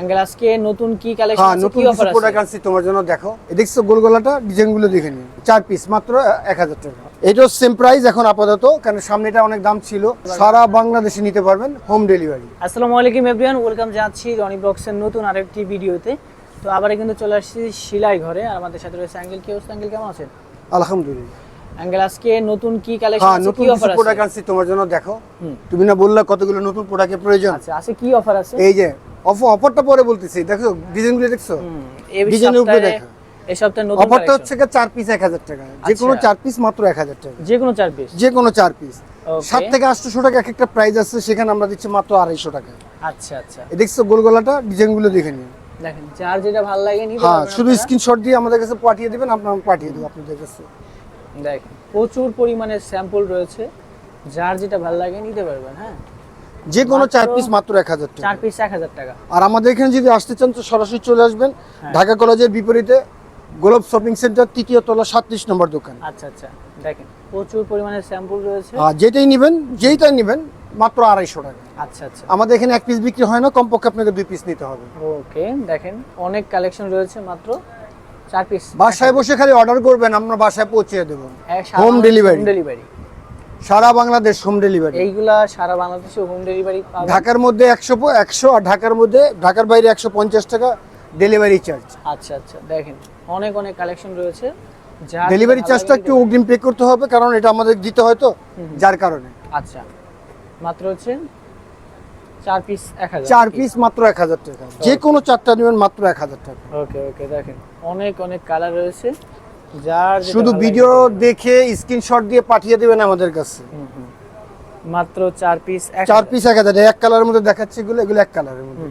Uncle আজকে নতুন কি কালেকশন হ্যাঁ আছে নতুন কিছু প্রোডাক্ট আছে? আনছি তোমার জন্য দেখো। এ দেখছ গোলগলাটা ডিজাইনগুলো দেখে নিন চার পিস মাত্র এক হাজার টাকা। এটাও সেম প্রাইস এখন আপাতত কারণ সামনেটা অনেক দাম ছিল। সারা বাংলাদেশে নিতে পারবেন হোম ডেলিভারি আসসালামু আলাইকুম এভরিওয়ান ওয়েলকাম জানাচ্ছি রনি ব্লগসের নতুন আরেকটি ভিডিওতে তো আবারও কিন্তু চলে আসছি সিলাই ঘরে আর আমাদের সাথে রয়েছে আঙ্কেল কি অবস্থা আঙ্কেল কেমন আছেন? আলহামদুলিল্লাহ। আঙ্কেল আজকে নতুন কি কালেকশন হ্যাঁ নতুন কিছু প্রোডাক্ট আছে? আনছি তোমার জন্য দেখো। তুমি না বললে কতগুলো নতুন প্রোডাক্টের প্রয়োজন? আচ্ছা আছে কি অফার আছে? এই যে অফারটা পরে বলতেছি দেখো ডিজাইনগুলো দেখছ? ডিজাইনের উপরে দেখা। এই সপ্তাহে নতুন অফারটা হচ্ছে গিয়ে পিস এক হাজার টাকা। যে কোনো আচ্ছা। পিস মাত্র এক হাজার টাকা। যে কোনো চার পিস যে কোনো চার পিস Okay. থেকে আটশোশো টাকা এক একটা প্রাইস আছে সেখানে আমরা দিচ্ছি মাত্র আড়াইশো টাকা। আচ্ছা আচ্ছা। এ দেখছ গোলগলাটা ডিজাইনগুলো দেখে নিন। দেখেন যার যেটা ভালো লাগে নিতে হ্যাঁ শুধু। স্ক্রিনশট দিয়ে আমাদের কাছে পাঠিয়ে দেবেন আপনার পাঠিয়ে দেবো আপনাদের কাছে। দেখেন প্রচুর পরিমাণে স্যাম্পল রয়েছে। যার যেটা ভালো লাগে নিতে পারবেন হ্যাঁ? যে কোনো চার পিস মাত্র এক হাজার টাকা। চার পিস এক হাজার টাকা। আর আমাদের এখানে যদি আসতে চান তো সরাসরি চলে আসবেন। হ্যাঁ। ঢাকা কলেজের বিপরীতে গোলাপ শপিং সেন্টার তৃতীয় তলা সাতত্রিশ নম্বর দোকান। আচ্ছা আচ্ছা। দেখেন প্রচুর পরিমাণে স্যাম্পল রয়েছে। আর যেটাই নেবেন যেইটাই নেবেন মাত্র আড়াইশো টাকা। আচ্ছা আচ্ছা। আমাদের এখানে এক পিস বিক্রি হয় না কমপক্ষে আপনাকে দুই পিস নিতে হবে। ওকে দেখেন অনেক কালেকশন রয়েছে মাত্র চার পিস। বাসায় বসে খালি অর্ডার করবেন আমরা বাসায় পৌঁছে দেবো। হোম ডেলিভারি ডেলিভারি সারা বাংলাদেশ হোম ডেলিভারি এইগুলা সারা বাংলাদেশে হোম ডেলিভারি ঢাকার মধ্যে একশো একশো আর ঢাকার মধ্যে ঢাকার বাইরে একশো পঞ্চাশ টাকা ডেলিভারি চার্জ আচ্ছা আচ্ছা দেখেন অনেক অনেক কালেকশন রয়েছে। ডেলিভারি চার্জটা একটু অগ্রিম পে করতে হবে কারণ এটা আমাদের দিতে হয় তো যার কারণে। আচ্ছা মাত্র হচ্ছে চার পিস এক হাজার। চার পিস মাত্র এক হাজার টাকা। যে কোনো চারটা নেবেন মাত্র এক হাজার টাকা। ওকে ওকে দেখেন অনেক অনেক কালার রয়েছে। শুধু ভিডিও দেখে স্ক্রিনশট দিয়ে পাঠিয়ে দেবেন আমাদের কাছে। মাত্র চার পিস চার পিস এক হাজার। এক কালারের মধ্যে দেখাচ্ছে এগুলো এগুলো এক কালারের মধ্যে।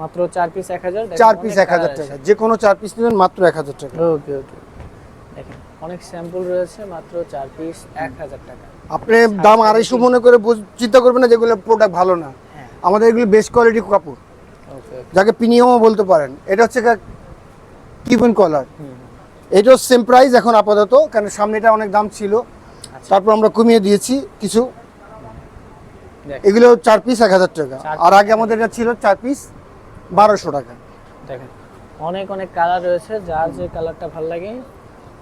মাত্র চার পিস এক হাজার। চার পিস এক হাজার টাকা। যে কোনো চার পিস নেবেন মাত্র এক হাজার টাকা। ওকে ওকে। দেখেন অনেক স্যাম্পল রয়েছে মাত্র চার পিস এক হাজার টাকা। আপনি দাম আড়াইশো মনে করে চিন্তা করবেন না যেগুলো প্রোডাক্ট ভালো না। হ্যাঁ। আমাদের এগুলো বেস্ট কোয়ালিটি কাপড়। ওকে যাকে প্রিমিয়ামও বলতে পারেন। এটা হচ্ছে কিবন কলার এটাও সেম প্রাইস এখন আপাতত কারণ সামনেটা অনেক দাম ছিল। আচ্ছা। তারপর আমরা কমিয়ে দিয়েছি কিছু। এগুলো চার পিস এক হাজার টাকা। আর আগে আমাদের এটা ছিল চার পিস বারোশো টাকা। দেখেন অনেক অনেক কালার রয়েছে যার যে কালারটা ভালো লাগে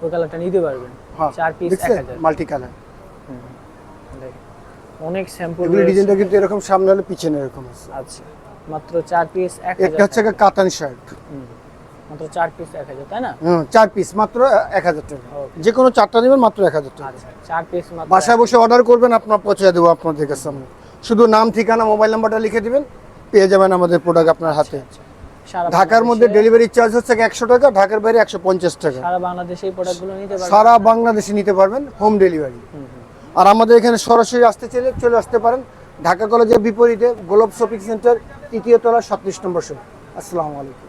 ওই কালারটা নিতে পারবেন। হ্যাঁ চার পিস এক হাজার। মাল্টি কালার অনেক স্যাম্পল এগুলো ডিজাইনটা কিন্তু এরকম সামনে হলে পিছনে এরকম আছে। আচ্ছা মাত্র চার পিস এক একটা হচ্ছে কাতান শার্ট মাত্র পিস তাই না? হুম মাত্র টাকা। Okay. যে কোনো চারটা নেবেন মাত্র এক হাজার টাকা। আচ্ছা চার পিস মাত্র বাসায় বসে অর্ডার করবেন আপনার পৌঁছে দেবো আপনাদের কাছে আমরা। শুধু নাম ঠিকানা মোবাইল নাম্বারটা লিখে দিবেন পেয়ে যাবেন আমাদের প্রোডাক্ট আপনার হাতে। আচ্ছা, ঢাকার মধ্যে ডেলিভারি চার্জ হচ্ছে একশো টাকা ঢাকার বাইরে একশো পঞ্চাশ টাকা। সারা বাংলাদেশে এই প্রোডাক্টগুলো নিতে পারবেন? সারা বাংলাদেশে নিতে পারবেন হোম ডেলিভারি। আর আমাদের এখানে সরাসরি আসতে চাইলে চলে আসতে পারেন। ঢাকা কলেজের বিপরীতে গোলাপ শপিং সেন্টার তৃতীয় তলা সাতত্রিশ নম্বর শপ আসসালামু আলাইকুম।